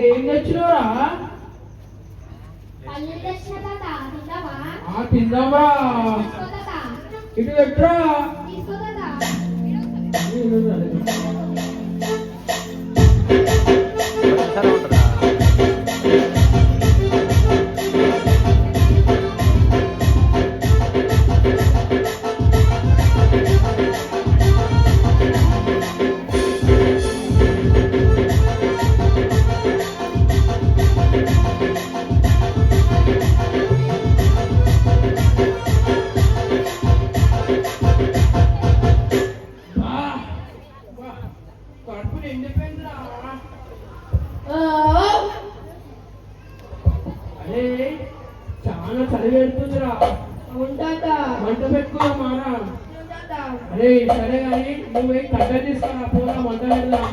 ఏం తెచ్చినవరా ఆ తిందామా? ఇటు పెట్టరా తీసుకో పెడుతుందిరా ఉంటా మంట పెట్టుకున్నాం మారా అరే సరే కానీ నువ్వు కట్ట తీసుకురా పోరా మంట పెడదాం.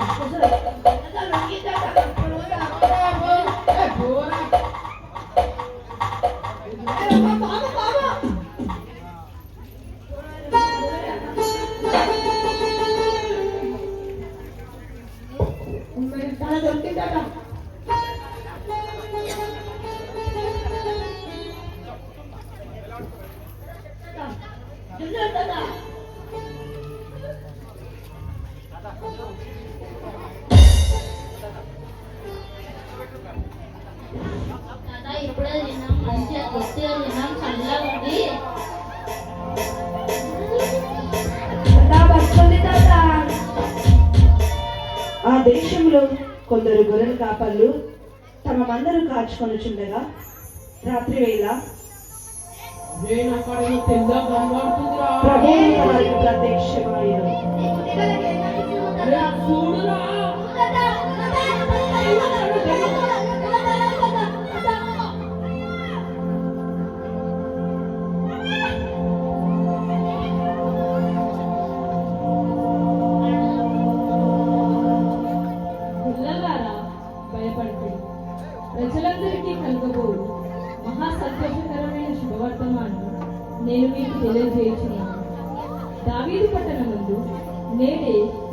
ఇప్పుడే తిన్నాం. మంచిగా తిన్నాం. చల్లగా ఉంది. ఆ దేశంలో కొందరు గొర్రెల కాపళ్ళు తమ మందరు కాచుకొనుచుండగా రాత్రి వేళ ప్రభువు వారికి ప్రత్యక్షమైన అరే చూడురా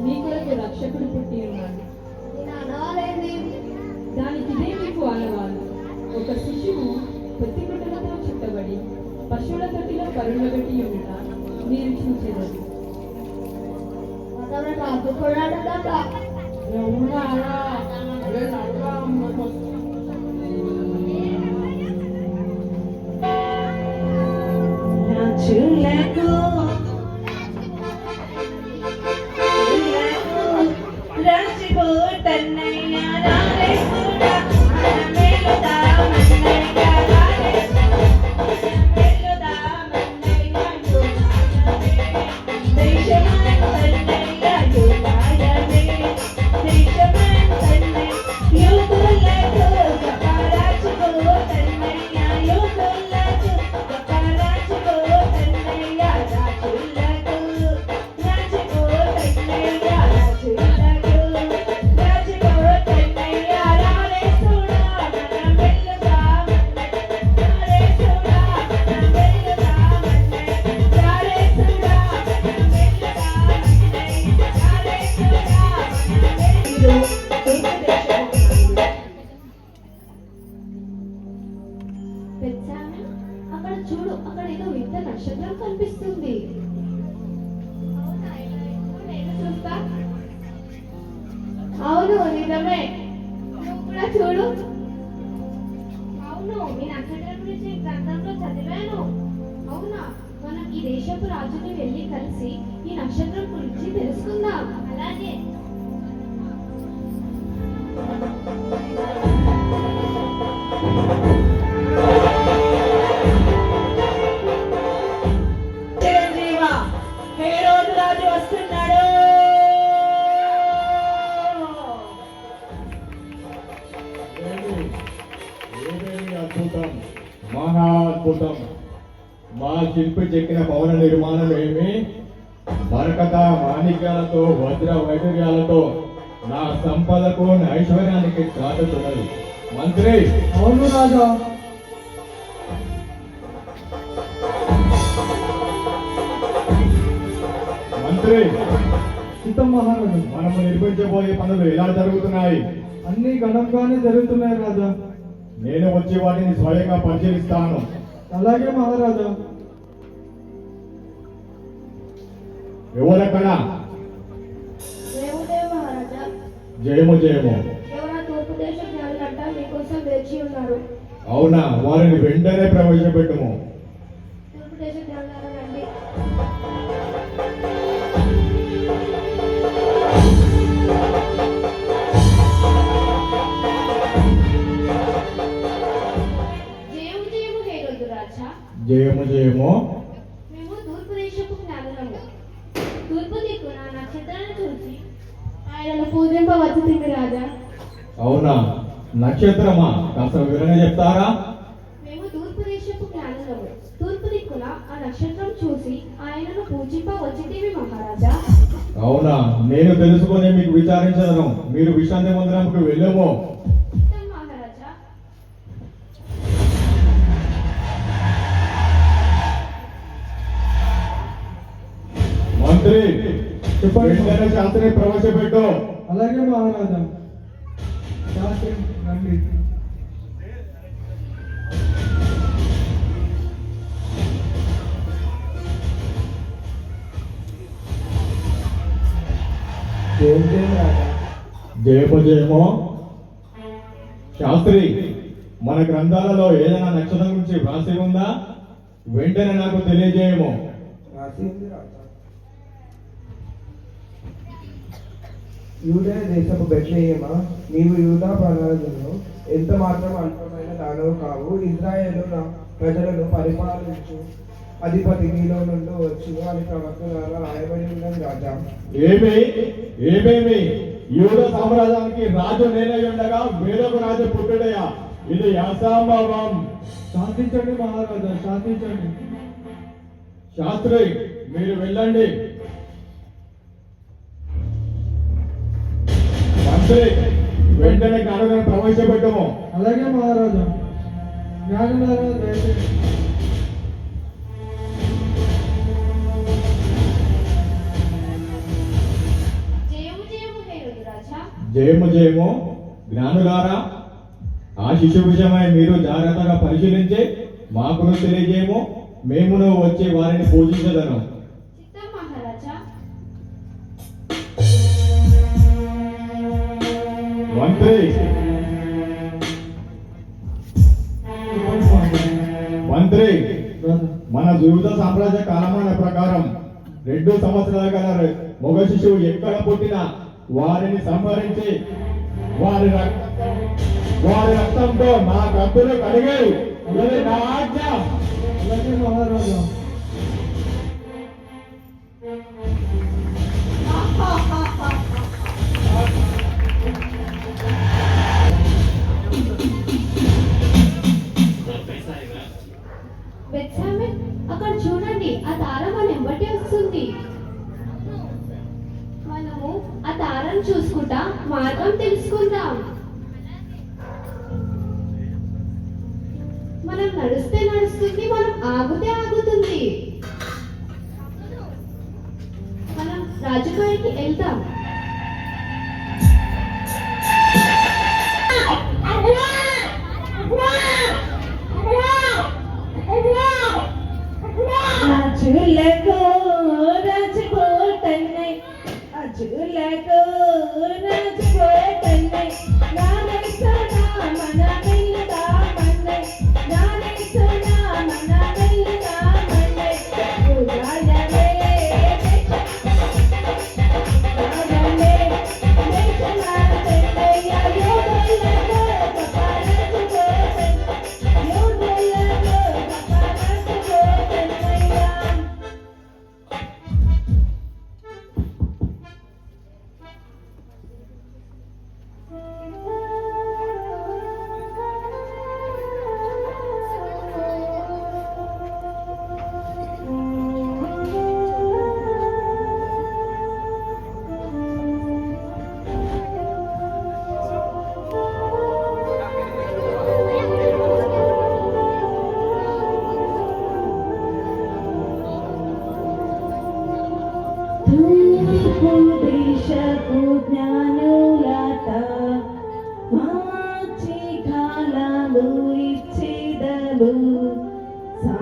మీ కొరకు రక్షకుడు పుట్టి ఉన్నాడు. దానికి మీకు ఆనవాలు ఒక శిశువు పొత్తిగుడ్డలతో చుట్టబడి పశువుల తొట్టిలో పరుండబెట్టి ఉంట మీరు చూసేదారు ఎవరున్నారా అవును నిజమే. నువ్వు కూడా చూడు? అవును ఈ నక్షత్రం గురించి గ్రంథంలో చదివాను. అవునా? మనం ఈ దేశపు రాజుని వెళ్ళి కలిసి ఈ నక్షత్రం శిల్పి చెక్కిన భవన నిర్మాణం ఏమి? బరకత మాణిక్యాలతో వజ్ర వైడూర్యాలతో నా సంపదకు ఐశ్వర్యానికి చాటుతున్నది మంత్రి! అవును రాజా. మంత్రి! సీతం మహారాజు. మనము నిర్మించబోయే పనులు ఎలా జరుగుతున్నాయి? అన్ని ఘనంగానే జరుగుతున్నాయి రాజా. నేను వచ్చి వాటిని స్వయంగా పరిశీలిస్తాను. అలాగే మహారాజా. ఎవరక్కడ? దేవుడే మహారాజా. జయము జయము. అవునా? వారిని వెంటనే ప్రవేశపెట్టుము. జయము జయము హేరోదు రాజా జయము జయము మేము తూర్పు దేశపు జ్ఞానులము తూర్పు దిక్కున నక్షత్రాన్ని చూసి ఆయనను రాజా? అవునా? నక్షత్రమా? కాస్త వివరంగా చెప్తారా? మేము తూర్పు దేశపు జ్ఞానులము. తూర్పు దిక్కున ఆ నక్షత్రం చూసి ఆయనను పూజింపవచ్చితివి మహారాజా. అవునా? నేను తెలుసుకొని మీకు విచారించదను మీరు విశ్రాంతి మందిరంకు వెళ్ళము. మహారాజా. మంత్రి! వెంటనే శాస్త్రి ప్రవేశపెట్టు. అలాగే మహారాజా. శాస్త్రి రండి. జయం జయం రాజా జయము జయము శాస్త్రి మన గ్రంథాలలో ఏదైనా నక్షత్రం గురించి వ్రాసి ఉందా? వెంటనే నాకు తెలియజేయము. రాసి ఉంది యూదా దేశపు బెట్లేయమా నీవు యూదా ప్రజలను ఎంత మాత్రం అల్పమైన దానవు కావు ఇజ్రాయేలు నా ప్రజలను పరిపాలించు. అధిపతి నీలో నుండి వచ్చు అని ప్రవక్త ద్వారా రాయబడి ఉన్నది రాజా. ఏమి ఏమేమి? యూద సామ్రాజ్యానికి రాజు నేనై ఉండగా వేరొక రాజు పుట్టుడయా ఇది అసంభవం శాంతించండి మహారాజా శాంతించండి. శాస్త్రి మీరు వెళ్ళండి. మంత్రి వెంటనే కానుకను ప్రవేశపెట్టము. అలాగే మహారాజా. జ్ఞానులారా దయచేసి. జయము జయము జ్ఞానులారా ఆ శిశు విషయమై మీరు జాగ్రత్తగా పరిశీలించి మాకును తెలియజేయము. మేమును వచ్చి వారిని పూజించదను. Three. మంత్రి రాజా మన జీవిత సామ్రాజ్య కాలమాన ప్రకారం రెండు సంవత్సరాల గల మగ శిశువు ఎక్కడ పుట్టినా వారిని సంహరించి వారి వారి రక్తంతో నా కత్తులు కడిగారు ఇది మహారాజా. Rita. அச்சுலகோ ராஜகோ தன்னை அச்சுலகோ ராஜகோ தன்னை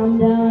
down.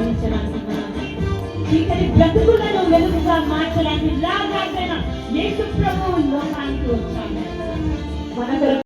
దోషాలను చీకటి బ్రతుకులను వెలుగుగా మార్చడానికి లాగా యేసు ప్రభువు లోకానికి వచ్చాడు. మన